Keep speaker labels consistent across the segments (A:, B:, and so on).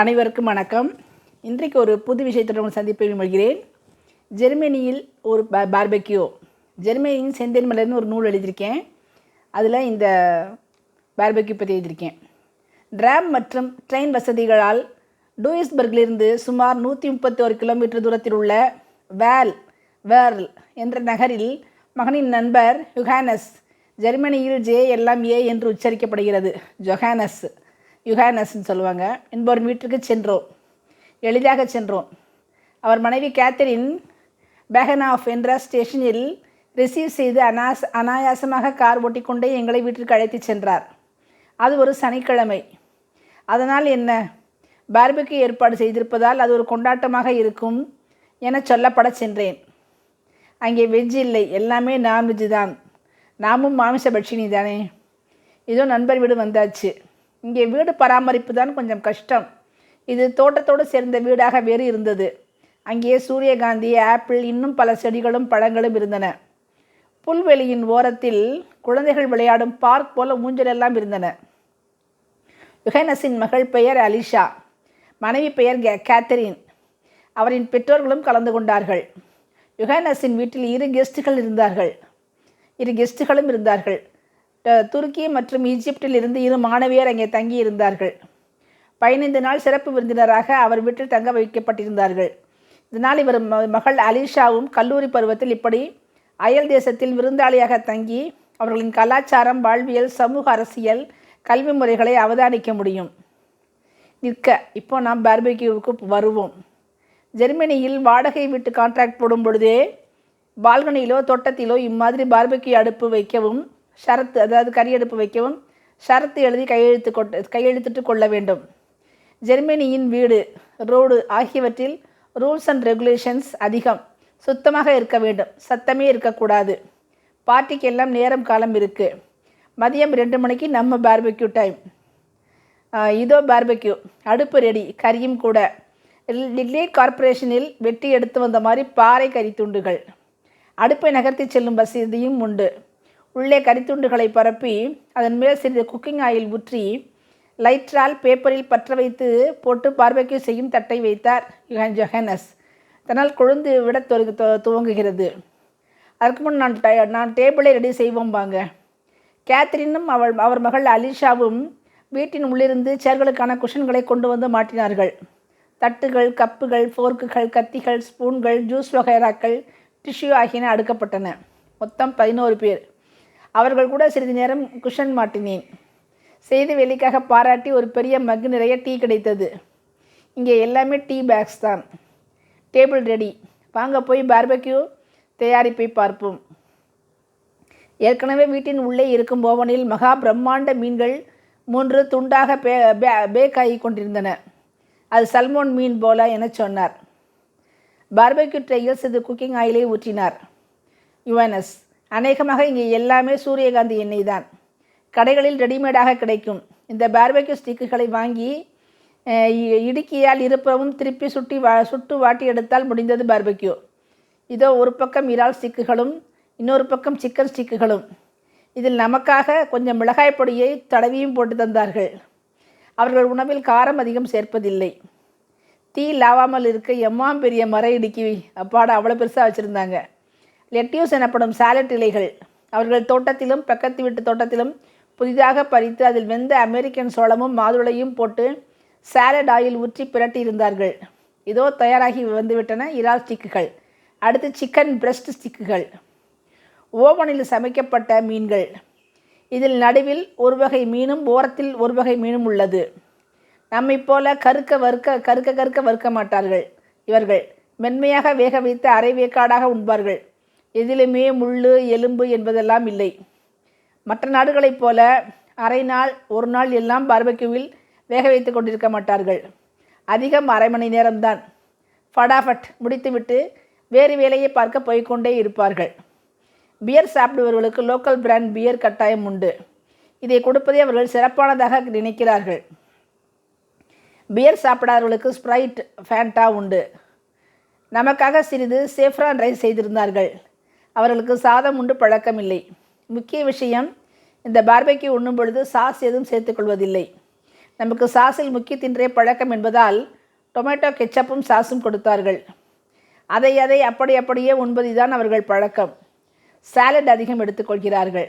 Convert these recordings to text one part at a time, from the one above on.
A: அனைவருக்கும் வணக்கம். இன்றைக்கு ஒரு புது விஷயத்துடன் உங்களை சந்திப்பை விரும்புகிறேன் ஜெர்மனியில் ஒரு பா பார்பெக்யூ ஜெர்மனியின் செந்தேன் மலர்னு ஒரு நூல் எழுதியிருக்கேன். அதில் இந்த பார்பெக்யூ பற்றி எழுதியிருக்கேன். டிராம் மற்றும் ட்ரெயின் வசதிகளால் டூயிஸ்பர்கிலிருந்து சுமார் நூற்றி முப்பத்தோரு கிலோமீட்டர் தூரத்தில் உள்ள வேல் வேர்ல் என்ற நகரில் மகனின் நண்பர் யுஹானஸ் ஜெர்மனியில் ஜே எல்லாம் ஏ என்று உச்சரிக்கப்படுகிறது. ஜொஹானஸ். யுகானஸ்ன்னு சொல்லுவாங்க. என்பவரின் வீட்டிற்கு சென்றோம். எளிதாக சென்றோம். அவர் மனைவி கேத்தரின் பேகனாஃப் என்ற ஸ்டேஷனில் ரிசீவ் செய்து அனாஸ் அனாயாசமாக கார் ஓட்டிக்கொண்டே எங்களை வீட்டிற்கு அழைத்து சென்றார். அது ஒரு சனிக்கிழமை. அதனால் என்ன? பார்பிக்கு ஏற்பாடு செய்திருப்பதால் அது ஒரு கொண்டாட்டமாக இருக்கும் என சொல்லப்பட சென்றேன். அங்கே வெஜ் இல்லை. எல்லாமே நான்வெஜ் தான். நாமும் மாமிச பட்சினி தானே? இதோ நண்பர் வீடு வந்தாச்சு. இங்கே வீடு பராமரிப்பு தான் கொஞ்சம் கஷ்டம். இது தோட்டத்தோடு சேர்ந்த வீடாக வேறு இருந்தது. அங்கே சூரியகாந்தி ஆப்பிள் இன்னும் பல செடிகளும் பழங்களும் இருந்தன. புல்வெளியின் ஓரத்தில் குழந்தைகள் விளையாடும் பார்க் போல ஊஞ்சலெல்லாம் இருந்தன. யுகைனஸின் மகள் பெயர் அலிஷா மனைவி பெயர் கே கேத்தரின். அவரின் பெற்றோர்களும் கலந்து கொண்டார்கள். யுகைனஸின் வீட்டில் இரு கெஸ்ட்டுகள் இருந்தார்கள். இரு கெஸ்ட்டுகளும் இருந்தார்கள். துருக்கி மற்றும் ஈஜிப்டில் இருந்து இரு மாணவியர் அங்கே தங்கி இருந்தார்கள் பதினைந்து நாள் சிறப்பு விருந்தினராக அவர் வீட்டில் தங்க வைக்கப்பட்டிருந்தார்கள். இதனால் இவர் ம- மகள் அலிஷாவும் கல்லூரி பருவத்தில் இப்படி அயல் தேசத்தில் விருந்தாளியாக தங்கி அவர்களின் கலாச்சாரம் வாழ்வியல் சமூக அரசியல் கல்வி முறைகளை அவதானிக்க முடியும். நிற்க இப்போ நாம் பார்பிக்யூவுக்கு வருவோம். ஜெர்மனியில் வாடகை வீட்டு கான்ட்ராக்ட் போடும் பொழுதே பால்கனியிலோ தோட்டத்திலோ இம்மாதிரி பார்பிக்யூ அடுப்பு வைக்கவும் ஷரத்து அதாவது கறியடுப்பு வைக்கவும் ஷரத்து எழுதி கையெழுத்து கொட்ட கையெழுத்திட்டு கொள்ள வேண்டும். ஜெர்மனியின் வீடு ரோடு ஆகியவற்றில் ரூல்ஸ் அண்ட் ரெகுலேஷன்ஸ் அதிகம். சுத்தமாக இருக்க வேண்டும். சத்தமே இருக்கக்கூடாது. பார்ட்டிக்கெல்லாம் நேரம் காலம் இருக்குது மதியம் ரெண்டு மணிக்கு நம்ம பார்பெக்யூ டைம் இதோ பார்பெக்யூ அடுப்பு ரெடி கறியும் கூட. லிட்லேட் கார்ப்பரேஷனில் வெட்டி எடுத்து வந்த மாதிரி பாறை கறி துண்டுகள். அடுப்பை நகர்த்தி செல்லும் வசதியும் உண்டு. உள்ளே கறித்துண்டுகளை பரப்பி அதன் மேல் சிறிது குக்கிங் ஆயில் ஊற்றி லைட்ரால் பேப்பரில் பற்ற வைத்து போட்டு பார்பெக்யூ செய்யும் தட்டை வைத்தார் யுஹான் தனால் தன்னால் கொழுந்து விட தொ- துவங்குகிறது. அதற்கு முன் நான் ட நான் டேபிளை ரெடி செய்வோம் வாங்க. கேத்ரினும் அவள் அவர் மகள் அலிஷாவும் வீட்டின் உள்ளிருந்து சேர்களுக்கான குஷன்களை கொண்டு வந்து மாட்டினார்கள். தட்டுகள் கப்புகள் ஃபோர்க்குகள் கத்திகள் ஸ்பூன்கள் ஜூஸ் வகைராக்கள் டிஷ்யூ ஆகியன அடுக்கப்பட்டன. மொத்தம் பதினோரு பேர். அவர்கள் கூட சிறிது நேரம் குஷன் மாட்டினேன். செய்து வெளிக்காக பாராட்டி ஒரு பெரிய மக் நிறைய டீ கிடைத்தது. இங்கே எல்லாமே டீ பேக்ஸ் தான். Table ready. வாங்க போய் பார்பக்யூ தயாரிப்பை பார்ப்போம். ஏற்கனவே வீட்டின் உள்ளே இருக்கும் ஓவனில் மகா பிரம்மாண்ட மீன்கள் மூன்று துண்டாக பே பே- பேக் ஆகி கொண்டிருந்தன. அது சல்மோன் மீன் போல என சொன்னார். பார்பெக்யூ ட்ரையில் சிறிது குக்கிங் ஆயிலை ஊற்றினார். யுவனஸ் அநேகமாக இங்கே எல்லாமே சூரியகாந்தி எண்ணெய் தான். கடைகளில் ரெடிமேடாக கிடைக்கும். இந்த பார்பெக்யூ ஸ்டிக்குகளை வாங்கி இ- இடுக்கியால் இருப்பவும் திருப்பி சுட்டி வா சுட்டு வாட்டி எடுத்தால் முடிந்தது பார்பெக்யூ இதோ ஒரு பக்கம் இறால் ஸ்டிக்குகளும் இன்னொரு பக்கம் சிக்கன் ஸ்டிக்குகளும் இதில் நமக்காக கொஞ்சம் மிளகாய் பொடியை தடவியும் போட்டு தந்தார்கள். அவர்கள் உணவில் காரம் அதிகம் சேர்ப்பதில்லை. தீ லாவாமல் இருக்க எம்மாம் பெரிய மர இடுக்கி அப்பாடா அவ்வளோ பெருசாக வச்சுருந்தாங்க. லெட்டியூஸ் எனப்படும் சாலட் இலைகள். அவர்கள் தோட்டத்திலும் பக்கத்து வீட்டு தோட்டத்திலும் புதிதாக பறித்து அதில் வெந்த அமெரிக்கன் சோளமும் மாதுளையும் போட்டு சாலட் ஆயில் ஊற்றி பிரட்டி இருந்தார்கள். இதோ தயாராகி வந்துவிட்டன இறால் ஸ்டிக்குகள். அடுத்து சிக்கன் பிரஸ்ட் ஸ்டிக்குகள். ஓவனில் சமைக்கப்பட்ட மீன்கள். இதில் நடுவில் ஒரு வகை மீனும் ஓரத்தில் ஒரு வகை மீனும் உள்ளது. நம்மைப் போல கருக்க வறுக்க கருக்க கருக்க வறுக்க மாட்டார்கள். இவர்கள் மென்மையாக வேக வைத்து அரை வேக்காடாக உண்பார்கள். எதிலுமே முள்ளு எலும்பு என்பதெல்லாம் இல்லை. மற்ற நாடுகளைப் போல அரை நாள் ஒரு நாள் எல்லாம் பார்பக்யூவில் வேக வைத்து கொண்டிருக்க மாட்டார்கள். அதிகம் அரை மணி நேரம்தான். ஃபடாஃபட் முடித்துவிட்டு வேறு வேலையை பார்க்க போய்க்கொண்டே இருப்பார்கள். பியர் சாப்பிடுபவர்களுக்கு லோக்கல் பிராண்ட் பியர் கட்டாயம் உண்டு. இதை கொடுப்பதே அவர்கள் சிறப்பானதாக நினைக்கிறார்கள். பியர் சாப்பிடாதவர்களுக்கு ஸ்ப்ரைட் ஃபேண்டா உண்டு. நமக்காக சிறிது சேஃப்ரான் ரைஸ் செய்திருந்தார்கள். அவர்களுக்கு சாதம் உண்டு பழக்கம் இல்லை முக்கிய விஷயம் இந்த பார்பெக்யூ உண்ணும் பொழுது சாஸ் எதுவும் சேர்த்துக்கொள்வதில்லை நமக்கு சாஸில் முக்கிய தின்றே பழக்கம் என்பதால் டொமேட்டோ கெச்சப்பும் சாஸும் கொடுத்தார்கள். அதை அதை அப்படி அப்படியே உண்பதுதான் அவர்கள் பழக்கம். சாலட் அதிகம் எடுத்துக்கொள்கிறார்கள்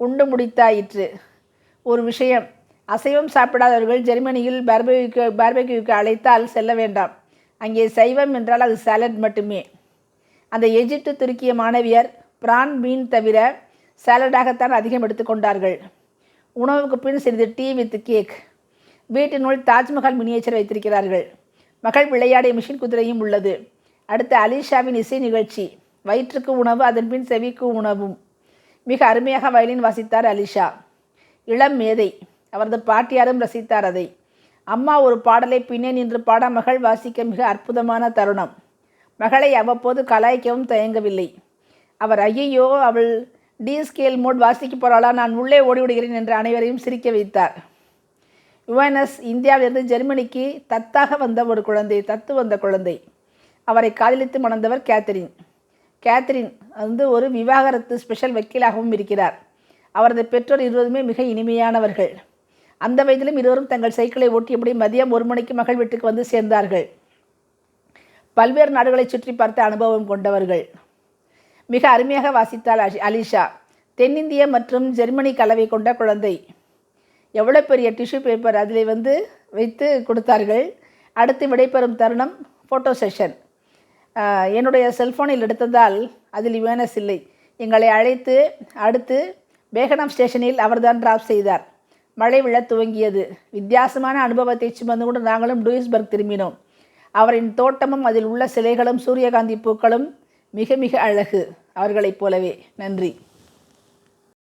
A: உண்டு முடித்தாயிற்று. ஒரு விஷயம் அசைவம் சாப்பிடாதவர்கள் ஜெர்மனியில் பார்பெக்யூ பார்பெக்யூக்கு அழைத்தால் செல்ல வேண்டாம். அங்கே சைவம் என்றால் அது சாலட் மட்டுமே. அந்த எஜிப்து துருக்கிய மாணவியர் பிரான் மீன் தவிர சாலடாகத்தான் அதிகம் எடுத்துக்கொண்டார்கள் உணவுக்கு பின் சிறிது டீ வித் கேக். வீட்டினுள் தாஜ்மஹால் மினியேச்சர் வைத்திருக்கிறார்கள். மகள் விளையாடிய மிஷின் குதிரையும் உள்ளது. அடுத்து அலிஷாவின் இசை நிகழ்ச்சி. வயிற்றுக்கு உணவு அதன் பின் செவிக்கு உணவும். மிக அருமையாக வயலின் வாசித்தார் அலிஷா. இளம் மேதை. அவரது பாட்டியாரும் ரசித்தார் அதை. அம்மா ஒரு பாடலை பின்னே நின்று பாட மகள் வாசிக்க மிக அற்புதமான தருணம். மகளை அவ்வப்போது கலாய்க்கவும் தயங்கவில்லை. அவர் ஐயையோ அவள் டி ஸ்கேல் மோட் வாசிக்க போகிறாளா நான் உள்ளே ஓடிவிடுகிறேன் என்று அனைவரையும் சிரிக்க வைத்தார். யுவனஸ் இந்தியாவிலிருந்து ஜெர்மனிக்கு தத்தாக வந்த ஒரு குழந்தை தத்து வந்த குழந்தை. அவரை காதலித்து மணந்தவர் கேத்தரின். கேத்தரின் வந்து ஒரு விவாகரத்து ஸ்பெஷல் வக்கீலாகவும் இருக்கிறார். அவரது பெற்றோர் இருவருமே மிக இனிமையானவர்கள். அந்த வயதிலும் இருவரும் தங்கள் சைக்கிளை ஓட்டியபடி மதியம் ஒரு மணிக்கு மகள் வீட்டுக்கு வந்து சேர்ந்தார்கள். பல்வேறு நாடுகளை சுற்றி பார்த்த அனுபவம் கொண்டவர்கள். மிக அருமையாக வாசித்தாள் அஷி- அலிஷா. தென்னிந்திய மற்றும் ஜெர்மனி கலவை கொண்ட குழந்தை. எவ்வளோ பெரிய டிஷ்யூ பேப்பர் அதில் வந்து வைத்து கொடுத்தார்கள். அடுத்து விடைபெறும் தருணம் ஃபோட்டோ செஷன். என்னுடைய செல்ஃபோனில் எடுத்ததால் அதில் வேனஸ் இல்லை. எங்களை அழைத்து அடுத்து பேகனம் ஸ்டேஷனில் அவர்தான் டிராப் செய்தார். மழை விழ துவங்கியது. வித்தியாசமான அனுபவத்தை சுமந்து கொண்டு நாங்களும் டூயிஸ்பர்க் திரும்பினோம். அவரின் தோட்டமும் அதில் உள்ள சிலைகளும் சூரியகாந்தி பூக்களும் மிக மிக அழகு. அவர்களைப் போலவே. நன்றி.